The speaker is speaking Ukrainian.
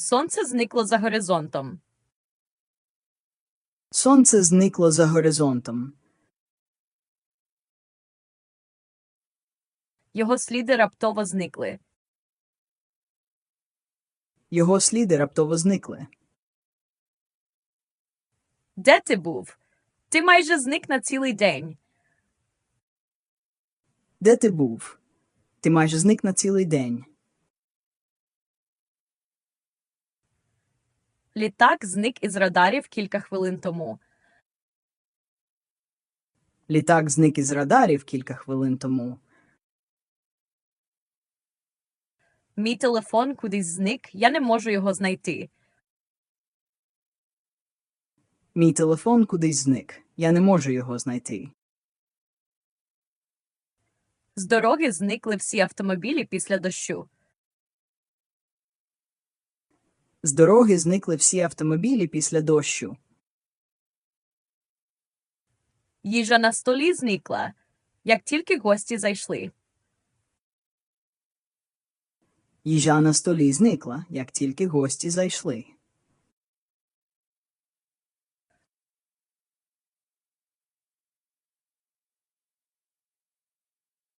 Сонце зникло за горизонтом. Сонце зникло за горизонтом. Його сліди раптово зникли. Його сліди раптово зникли. Де ти був? Ти майже зник на цілий день. Де ти був? Ти майже зник на цілий день. Літак зник із радарів кілька хвилин тому. Літак зник із радарів кілька хвилин тому. Мій телефон кудись зник, я не можу його знайти. Мій телефон кудись зник. Я не можу його знайти. З дороги зникли всі автомобілі після дощу. З дороги зникли всі автомобілі після дощу. Їжа на столі зникла, як тільки гості зайшли. Їжа на столі зникла, як тільки гості зайшли.